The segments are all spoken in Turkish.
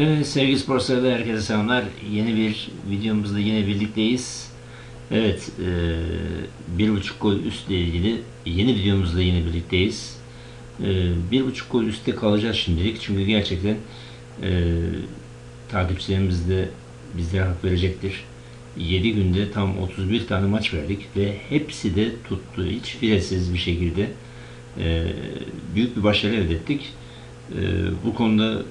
Evet sevgili spor herkese selamlar. Yeni bir videomuzda yine birlikteyiz. Evet, e, bir buçuk gol üstle ilgili yeni videomuzda yine birlikteyiz. E, bir buçuk gol üstte kalacağız şimdilik çünkü gerçekten e, takipçilerimiz de bizlere hak verecektir. 7 günde tam 31 tane maç verdik ve hepsi de tuttu. Hiç firesiz bir şekilde e, büyük bir başarı elde ettik. E, bu konuda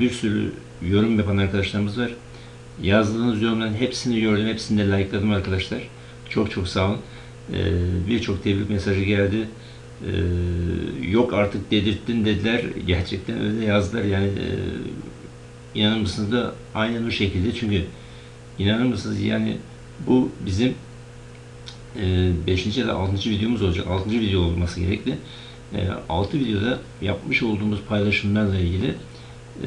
bir sürü yorum yapan arkadaşlarımız var. Yazdığınız yorumların hepsini gördüm, hepsini de like'ladım arkadaşlar. Çok çok sağ olun. Ee, Birçok tebrik mesajı geldi. Ee, yok artık dedirttin dediler. Gerçekten öyle yazdılar. Yani e, inanır mısınız da aynen o şekilde. Çünkü inanır mısınız yani bu bizim 5. ya da 6. videomuz olacak. 6. video olması gerekli. 6 videoda yapmış olduğumuz paylaşımlarla ilgili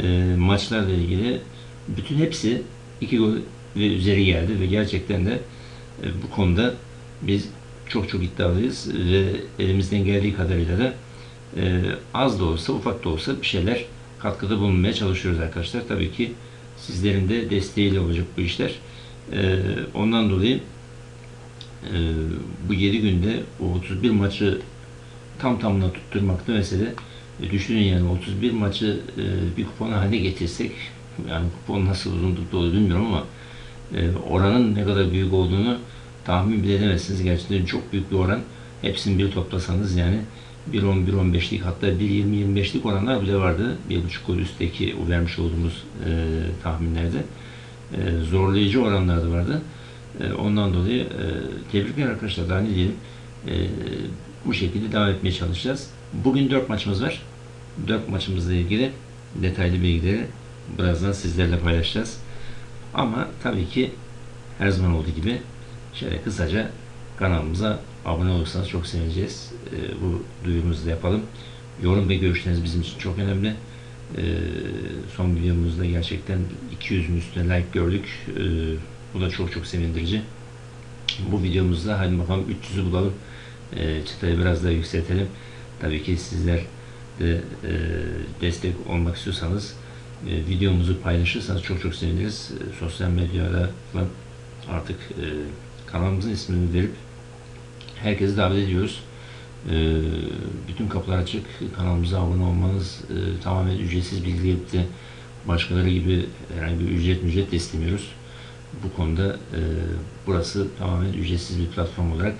e, maçlarla ilgili bütün hepsi iki gol ve üzeri geldi ve gerçekten de e, bu konuda biz çok çok iddialıyız ve elimizden geldiği kadarıyla da e, az da olsa ufak da olsa bir şeyler katkıda bulunmaya çalışıyoruz arkadaşlar. Tabii ki sizlerin de desteğiyle olacak bu işler. E, ondan dolayı e, bu 7 günde o 31 maçı tam tamına tutturmakta mesele. E, düşünün yani 31 maçı e, bir kupon haline getirsek yani kupon nasıl uzunlukta olur bilmiyorum ama e, oranın ne kadar büyük olduğunu tahmin bile edemezsiniz. Gerçekten çok büyük bir oran. Hepsini bir toplasanız yani 1.10-1.15'lik hatta 1.20-25'lik oranlar bile vardı. 1.5 gol üstteki vermiş olduğumuz e, tahminlerde. E, zorlayıcı oranlar da vardı. E, ondan dolayı e, tebrikler arkadaşlar. Daha ne diyelim. E, bu şekilde devam etmeye çalışacağız. Bugün 4 maçımız var. 4 maçımızla ilgili detaylı bilgileri birazdan sizlerle paylaşacağız. Ama tabii ki her zaman olduğu gibi şöyle kısaca kanalımıza abone olursanız çok sevineceğiz. Ee, bu duyurumuzu da yapalım. Yorum ve görüşleriniz bizim için çok önemli. Ee, son videomuzda gerçekten 200'ün üstüne like gördük. Ee, bu da çok çok sevindirici. Bu videomuzda hadi bakalım 300'ü bulalım. Ee, çıtayı biraz daha yükseltelim. Tabii ki sizler de e, destek olmak istiyorsanız e, videomuzu paylaşırsanız çok çok seviniriz. E, sosyal medyada falan artık kanalımızın ismini verip herkesi davet ediyoruz. Bütün kapılar açık. Kanalımıza abone olmanız tamamen ücretsiz bilgilikte başkaları gibi herhangi bir ücret ücret de istemiyoruz. Bu konuda burası tamamen ücretsiz bir platform olarak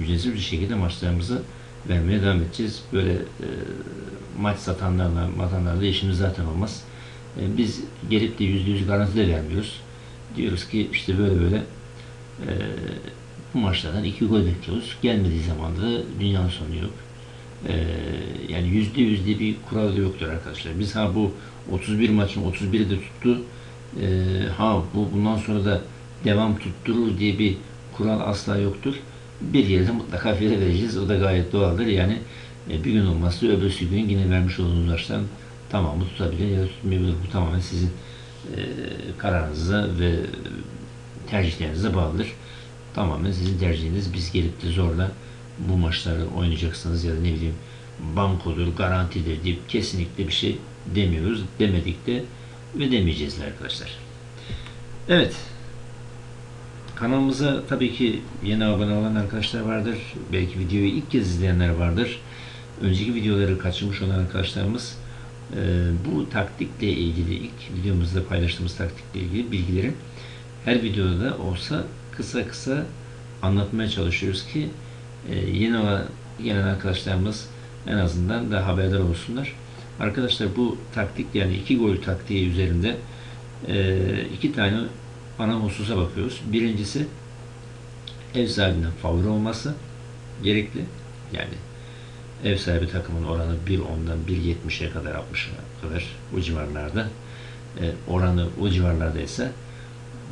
ücretsiz bir şekilde maçlarımızı vermeye devam edeceğiz. Böyle e, maç satanlarla, matanlarla işimiz zaten olmaz. E, biz gelip de yüzde yüz garanti de vermiyoruz. Diyoruz ki işte böyle böyle e, bu maçlardan iki gol bekliyoruz. Gelmediği zaman da dünyanın sonu yok. E, yani yüzde yüzde bir kural yoktur arkadaşlar. Biz ha bu 31 maçın 31'i de tuttu. E, ha bu bundan sonra da devam tutturur diye bir kural asla yoktur bir yerde mutlaka fire vereceğiz. O da gayet doğaldır. Yani e, bir gün olmazsa öbürsü gün yine vermiş olduğunuz tamamı tutabilir ya da tutmayabilir. Bu tamamen sizin e, kararınıza ve tercihlerinize bağlıdır. Tamamen sizin tercihiniz. Biz gelip de zorla bu maçları oynayacaksınız ya da ne bileyim bankodur, garantidir deyip kesinlikle bir şey demiyoruz. Demedik de ve demeyeceğiz arkadaşlar. Evet. Kanalımıza tabii ki yeni abone olan arkadaşlar vardır. Belki videoyu ilk kez izleyenler vardır. Önceki videoları kaçırmış olan arkadaşlarımız e, bu taktikle ilgili ilk videomuzda paylaştığımız taktikle ilgili bilgilerin her videoda da olsa kısa kısa anlatmaya çalışıyoruz ki e, yeni olan gelen arkadaşlarımız en azından da haberdar olsunlar. Arkadaşlar bu taktik yani iki gol taktiği üzerinde e, iki tane ana hususa bakıyoruz. Birincisi ev sahibinin favori olması gerekli. Yani ev sahibi takımın oranı 1.10'dan 1.70'e kadar 60'a kadar o civarlarda. E, oranı o civarlarda ise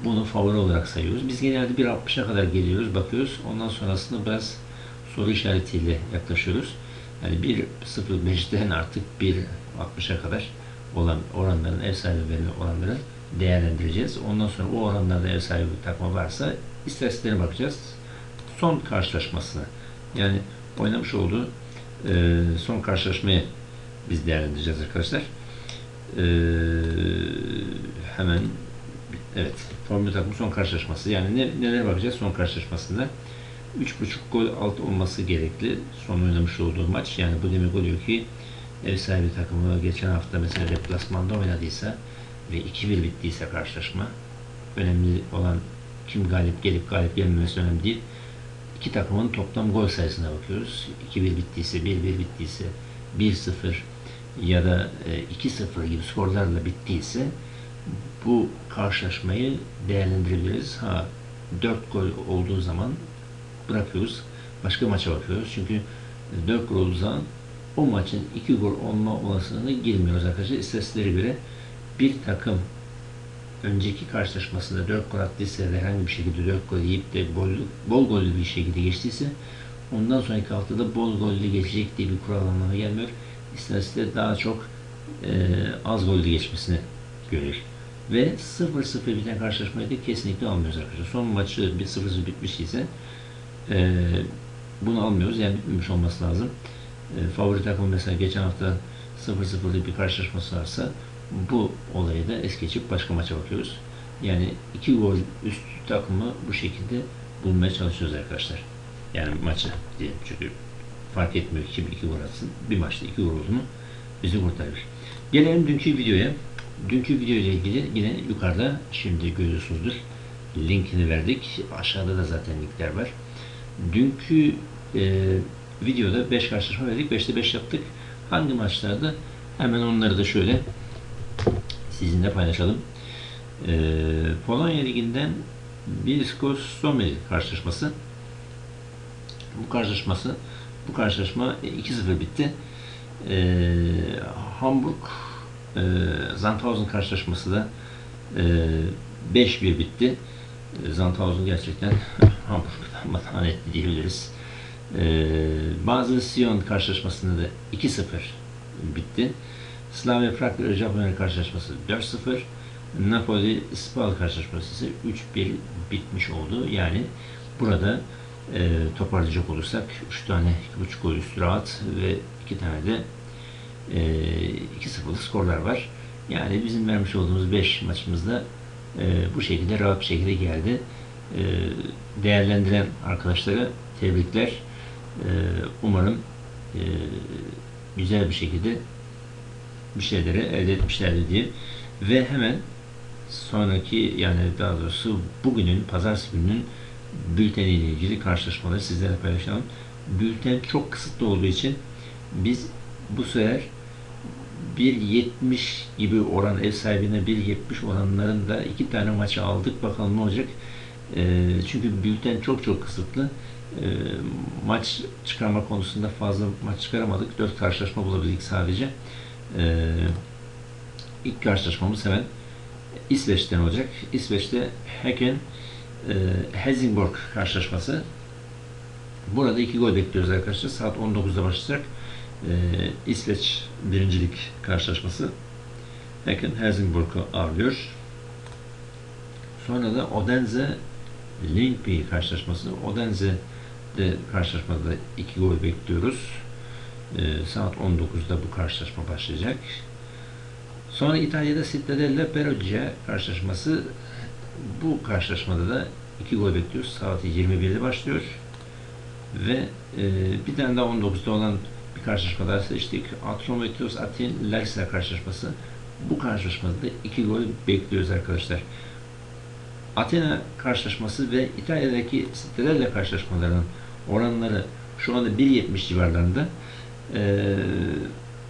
bunu favori olarak sayıyoruz. Biz genelde 1.60'a kadar geliyoruz, bakıyoruz. Ondan sonrasında biraz soru işaretiyle yaklaşıyoruz. Yani 1.05'den artık 1.60'a kadar olan oranların ev sahibi verilen oranları değerlendireceğiz. Ondan sonra o oranlarda ev sahibi takma varsa istatistiklere bakacağız. Son karşılaşmasını yani oynamış olduğu e, son karşılaşmayı biz değerlendireceğiz arkadaşlar. E, hemen evet Formula takım son karşılaşması. Yani ne, neler bakacağız son karşılaşmasında? 3.5 gol alt olması gerekli son oynamış olduğu maç. Yani bu demek oluyor ki ev sahibi takımı geçen hafta mesela deplasmanda oynadıysa ve 2-1 bittiyse karşılaşma önemli olan kim galip gelip galip gelmemesi önemli değil. İki takımın toplam gol sayısına bakıyoruz. 2-1 bittiyse, 1-1 bittiyse, 1-0 ya da e, 2-0 gibi skorlarla bittiyse bu karşılaşmayı değerlendirebiliriz. Ha 4 gol olduğu zaman bırakıyoruz. Başka maça bakıyoruz. Çünkü 4 gol olduğu zaman o maçın 2 gol olma olasılığına girmiyoruz arkadaşlar. İstatistiklere göre bir takım önceki karşılaşmasında 4 gol attıysa ya da herhangi bir şekilde 4 gol yiyip de bol, bol gollü bir şekilde geçtiyse ondan sonraki haftada bol gollü geçecek diye bir kural anlamına gelmiyor. İstatistikte daha çok e, az gollü geçmesini görür. Ve 0-0 biten karşılaşmayı da kesinlikle almıyoruz arkadaşlar. Son maçı 1-0 bitmiş ise e, bunu almıyoruz. Yani bitmemiş olması lazım. E, favori takım mesela geçen hafta 0-0'lık bir karşılaşması varsa bu olayı da es geçip başka maça bakıyoruz. Yani iki gol üst takımı bu şekilde bulmaya çalışıyoruz arkadaşlar. Yani maçı diyelim çünkü fark etmiyor kim iki gol atsın. Bir maçta iki gol oldu mu bizi kurtarır. Gelelim dünkü videoya. Dünkü video ile ilgili yine yukarıda şimdi görüyorsunuzdur. Linkini verdik. Aşağıda da zaten linkler var. Dünkü e, videoda 5 karşılaşma verdik. 5'te 5 yaptık. Hangi maçlarda? Hemen onları da şöyle sizinle paylaşalım. Ee, Polonya Ligi'nden Bielsko Somel karşılaşması. Bu karşılaşması bu karşılaşma 2-0 bitti. Ee, Hamburg e, Sandhausen karşılaşması da e, 5-1 bitti. E, Sandhausen gerçekten Hamburg'dan batan etti diyebiliriz. Ee, bazı Sion karşılaşmasında da 2-0 bitti. Slavia Prag Japonya karşılaşması 4-0. Napoli Spal karşılaşması ise 3-1 bitmiş oldu. Yani burada e, toparlayacak olursak 3 tane 2.5 gol üstü rahat ve 2 tane de e, 2-0'lık skorlar var. Yani bizim vermiş olduğumuz 5 maçımızda e, bu şekilde rahat bir şekilde geldi. E, değerlendiren arkadaşlara tebrikler. E, umarım e, güzel bir şekilde bir şeyleri elde etmişlerdi diye. Ve hemen sonraki yani daha doğrusu bugünün pazartesi gününün bülteniyle ilgili karşılaşmaları sizlerle paylaşalım. Bülten çok kısıtlı olduğu için biz bu sefer 1.70 gibi oran ev sahibine 1.70 oranların da iki tane maçı aldık. Bakalım ne olacak. E, çünkü bülten çok çok kısıtlı. E, maç çıkarma konusunda fazla maç çıkaramadık. 4 karşılaşma bulabildik sadece. Ee, ilk karşılaşmamız hemen İsveç'ten olacak. İsveç'te Häcken e, Helsingborg karşılaşması. Burada iki gol bekliyoruz arkadaşlar. Saat 19'da başlayacak. E, İsveç birincilik karşılaşması. Häcken Helsingborg'u ağırlıyor. Sonra da Odense Lyngby karşılaşması. Odense de karşılaşmada iki gol bekliyoruz. E, saat 19'da bu karşılaşma başlayacak. Sonra İtalya'da Cittadella Perugia karşılaşması. Bu karşılaşmada da iki gol bekliyoruz. Saat 21'de başlıyor. Ve e, bir tane daha 19'da olan bir karşılaşma daha seçtik. Atrometos Atin Larsa karşılaşması. Bu karşılaşmada da iki gol bekliyoruz arkadaşlar. Athena karşılaşması ve İtalya'daki Cittadella karşılaşmalarının oranları şu anda 1.70 civarlarında. Ee,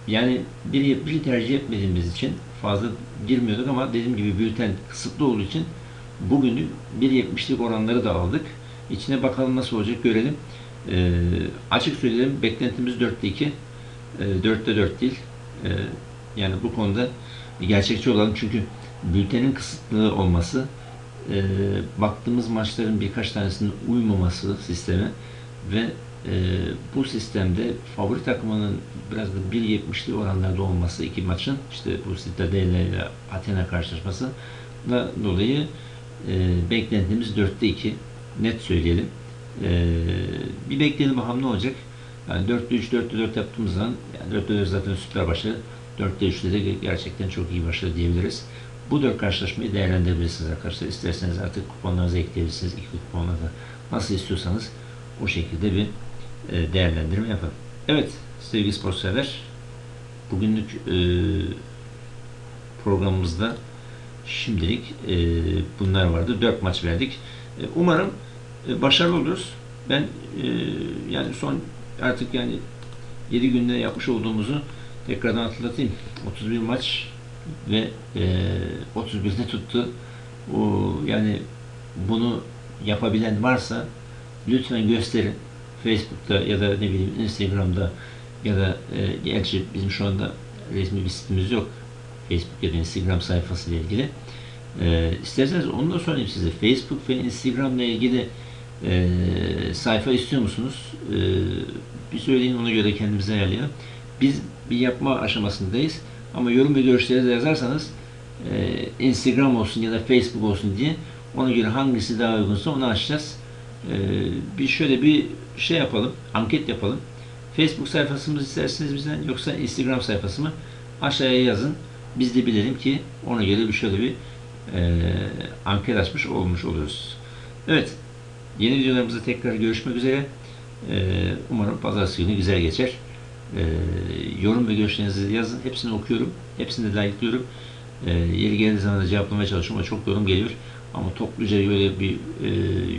yani 1.70'i tercih etmediğimiz için fazla girmiyorduk ama dediğim gibi bülten kısıtlı olduğu için bugünü 1.70'lik oranları da aldık. İçine bakalım nasıl olacak görelim. Ee, açık söyleyelim beklentimiz 4'te 2. Ee, 4'te 4 değil. Ee, yani bu konuda gerçekçi olalım çünkü bültenin kısıtlı olması e, baktığımız maçların birkaç tanesinin uymaması sisteme ve e, bu sistemde favori takımının biraz da 1.70'li oranlarda olması iki maçın işte bu Cittadella ile Athena karşılaşması da dolayı e, beklentimiz 4'te 2 net söyleyelim. E, bir bekleyelim bakalım ne olacak. Yani 4'te 3, 4'te 4 yaptığımız zaman yani 4'te 4 zaten süper başarı. 4'te 3'te de gerçekten çok iyi başarı diyebiliriz. Bu dört karşılaşmayı değerlendirebilirsiniz arkadaşlar. İsterseniz artık kuponlarınızı ekleyebilirsiniz. İki kuponlarda nasıl istiyorsanız o şekilde bir e, değerlendirme yapın. Evet sevgili spor severler bugünlük e, programımızda şimdilik e, bunlar vardı. Dört maç verdik. Umarım başarılı oluruz. Ben yani son artık yani 7 günde yapmış olduğumuzu tekrardan hatırlatayım. 31 maç ve e, 31'de tuttu. O, yani bunu yapabilen varsa lütfen gösterin. Facebook'ta ya da ne bileyim Instagram'da ya da e, gerçi bizim şu anda resmi bir sitemiz yok. Facebook ya da Instagram sayfası ile ilgili. E, isterseniz onu da söyleyeyim size. Facebook ve Instagram ile ilgili e, sayfa istiyor musunuz? E, bir söyleyin ona göre kendimize ayarlayalım. Biz bir yapma aşamasındayız. Ama yorum ve görüşleri de yazarsanız e, Instagram olsun ya da Facebook olsun diye ona göre hangisi daha uygunsa onu açacağız. E, bir şöyle bir şey yapalım, anket yapalım. Facebook sayfasımız isterseniz bizden yoksa Instagram sayfası mı? Aşağıya yazın. Biz de bilelim ki ona göre bir şöyle bir e, anket açmış olmuş oluruz. Evet. Yeni videolarımızda tekrar görüşmek üzere. E, umarım pazartesi günü güzel geçer. E, yorum ve görüşlerinizi yazın. Hepsini okuyorum. Hepsini de like'lıyorum. E, yeri geldiği zaman da cevaplamaya çalışıyorum ama çok yorum geliyor. Ama topluca böyle bir e,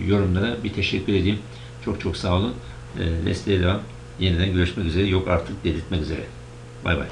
yorumlara bir teşekkür edeyim. Çok çok sağ olun. E, desteğe devam. Yeniden görüşmek üzere. Yok artık dedirtmek üzere. Bay bay.